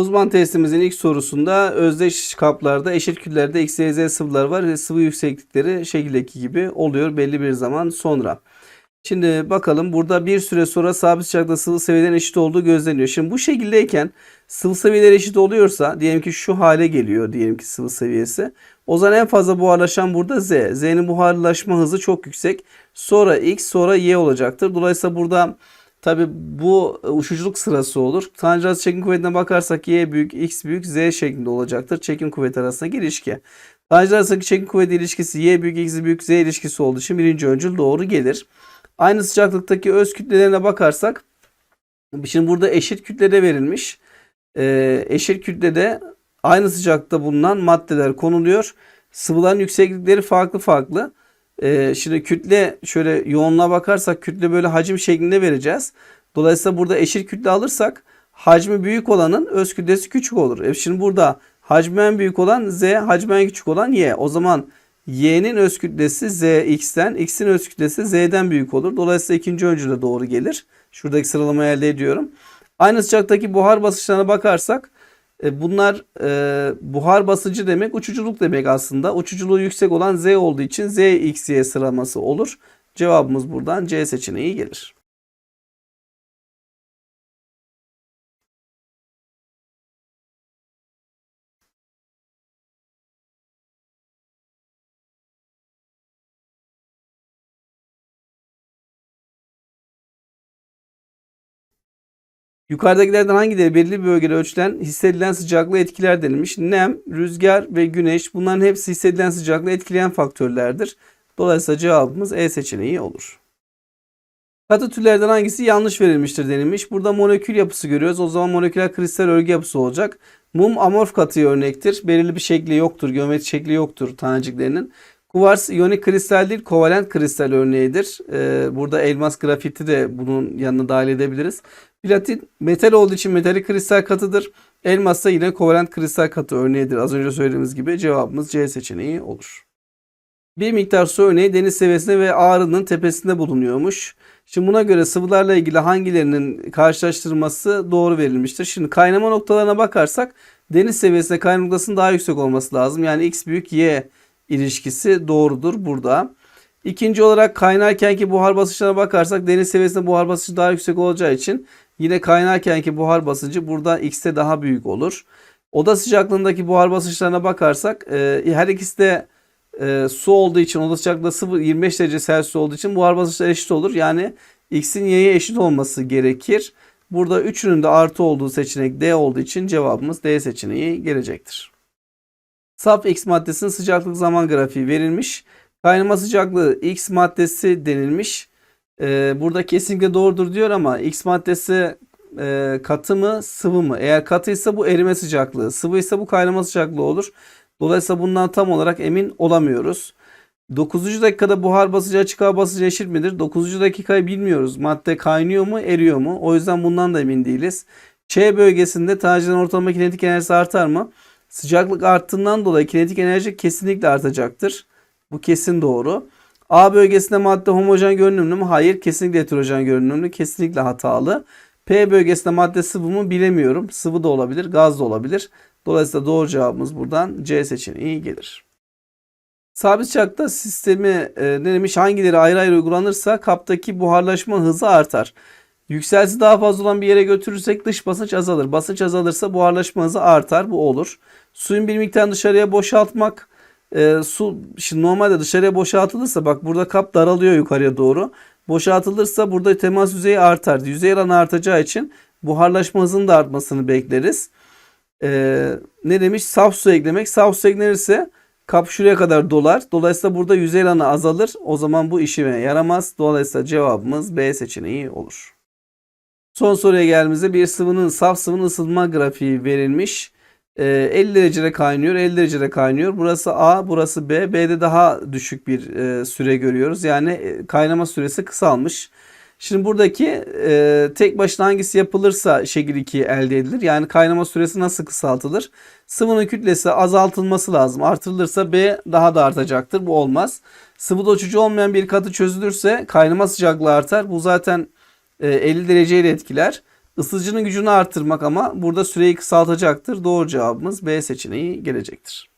Uzman testimizin ilk sorusunda özdeş kaplarda eşit küllerde X, Y, Z sıvılar var ve sıvı yükseklikleri şekildeki gibi oluyor belli bir zaman sonra. Şimdi bakalım burada bir süre sonra sabit sıcaklıkta sıvı seviyelerin eşit olduğu gözleniyor. Şimdi bu şekildeyken sıvı seviyeler eşit oluyorsa diyelim ki şu hale geliyor diyelim ki sıvı seviyesi. O zaman en fazla buharlaşan burada Z. Z'nin buharlaşma hızı çok yüksek. Sonra X sonra Y olacaktır. Dolayısıyla burada Tabi bu uçuculuk sırası olur. Tanjant çekim kuvvetine bakarsak y büyük, x büyük, z şeklinde olacaktır. Çekim kuvveti arasındaki ilişki. Arasındaki çekim kuvveti ilişkisi y büyük, x büyük, z ilişkisi olduğu için birinci öncül doğru gelir. Aynı sıcaklıktaki öz kütlelerine bakarsak şimdi burada eşit kütlede verilmiş. Ee, eşit kütlede aynı sıcaklıkta bulunan maddeler konuluyor. Sıvıların yükseklikleri farklı farklı. Ee, şimdi kütle şöyle yoğunluğa bakarsak kütle böyle hacim şeklinde vereceğiz. Dolayısıyla burada eşit kütle alırsak hacmi büyük olanın öz kütlesi küçük olur. E şimdi burada hacmi en büyük olan Z, hacmi en küçük olan Y. O zaman Y'nin öz kütlesi Z X'ten, X'in öz kütlesi Z'den büyük olur. Dolayısıyla ikinci öncüle doğru gelir. Şuradaki sıralamayı elde ediyorum. Aynı sıcaktaki buhar basınçlarına bakarsak bunlar e, buhar basıncı demek uçuculuk demek aslında. Uçuculuğu yüksek olan Z olduğu için Z, X, Y sıralaması olur. Cevabımız buradan C seçeneği gelir. Yukarıdakilerden hangileri belirli bir bölgede ölçülen hissedilen sıcaklığı etkiler denilmiş. Nem, rüzgar ve güneş bunların hepsi hissedilen sıcaklığı etkileyen faktörlerdir. Dolayısıyla cevabımız E seçeneği olur. Katı türlerden hangisi yanlış verilmiştir denilmiş. Burada molekül yapısı görüyoruz. O zaman moleküler kristal örgü yapısı olacak. Mum amorf katı örnektir. Belirli bir şekli yoktur. Geometrik şekli yoktur taneciklerinin. Kuvars iyonik kristal değil kovalent kristal örneğidir. Ee, burada elmas grafiti de bunun yanına dahil edebiliriz. Platin metal olduğu için metalik kristal katıdır. Elmas da yine kovalent kristal katı örneğidir. Az önce söylediğimiz gibi cevabımız C seçeneği olur. Bir miktar su örneği deniz seviyesinde ve Ağrı'nın tepesinde bulunuyormuş. Şimdi buna göre sıvılarla ilgili hangilerinin karşılaştırılması doğru verilmiştir. Şimdi kaynama noktalarına bakarsak deniz seviyesinde kaynama noktasının daha yüksek olması lazım. Yani x büyük y ilişkisi doğrudur burada. İkinci olarak kaynarkenki buhar basınçlarına bakarsak deniz seviyesinde buhar basıncı daha yüksek olacağı için yine kaynarkenki buhar basıncı burada x'te daha büyük olur. Oda sıcaklığındaki buhar basınçlarına bakarsak e, her ikisi de e, su olduğu için oda sıcaklığı 0 25 derece Celsius olduğu için buhar basınçları eşit olur. Yani x'in y'ye eşit olması gerekir. Burada üçünün de artı olduğu seçenek D olduğu için cevabımız D seçeneği gelecektir. Saf X maddesinin sıcaklık zaman grafiği verilmiş. Kaynama sıcaklığı X maddesi denilmiş. Ee, burada kesinlikle doğrudur diyor ama X maddesi e, katı mı sıvı mı? Eğer katıysa bu erime sıcaklığı, sıvıysa bu kaynama sıcaklığı olur. Dolayısıyla bundan tam olarak emin olamıyoruz. 9. dakikada buhar basıncı açık hava basıncı eşit midir? 9. dakikayı bilmiyoruz. Madde kaynıyor mu, eriyor mu? O yüzden bundan da emin değiliz. Ç bölgesinde tanecinin ortalama kinetik enerjisi artar mı? Sıcaklık arttığından dolayı kinetik enerji kesinlikle artacaktır. Bu kesin doğru. A bölgesinde madde homojen görünümlü mü? Hayır. Kesinlikle heterojen görünümlü. Kesinlikle hatalı. P bölgesinde madde sıvı mı? Bilemiyorum. Sıvı da olabilir. Gaz da olabilir. Dolayısıyla doğru cevabımız buradan C seçeneği gelir. Sabit sıcakta sistemi e, ne demiş? Hangileri ayrı ayrı uygulanırsa kaptaki buharlaşma hızı artar. Yükselsi daha fazla olan bir yere götürürsek dış basınç azalır. Basınç azalırsa buharlaşma hızı artar. Bu olur. Suyun bir miktarını dışarıya boşaltmak e, su şimdi normalde dışarıya boşaltılırsa bak burada kap daralıyor yukarıya doğru. Boşaltılırsa burada temas yüzeyi artar. Yüzey alanı artacağı için buharlaşma hızının da artmasını bekleriz. E, ne demiş? Saf su eklemek. Saf su eklenirse kap şuraya kadar dolar. Dolayısıyla burada yüzey alanı azalır. O zaman bu işime yaramaz. Dolayısıyla cevabımız B seçeneği olur. Son soruya geldiğimizde bir sıvının saf sıvının ısınma grafiği verilmiş. 50 ee, derecede kaynıyor, 50 derecede kaynıyor. Burası A, burası B. B'de daha düşük bir e, süre görüyoruz. Yani e, kaynama süresi kısalmış. Şimdi buradaki e, tek başına hangisi yapılırsa şekil 2 elde edilir. Yani kaynama süresi nasıl kısaltılır? Sıvının kütlesi azaltılması lazım. Artırılırsa B daha da artacaktır. Bu olmaz. Sıvıda uçucu olmayan bir katı çözülürse kaynama sıcaklığı artar. Bu zaten 50 dereceyle etkiler. Isıtıcının gücünü artırmak ama burada süreyi kısaltacaktır. Doğru cevabımız B seçeneği gelecektir.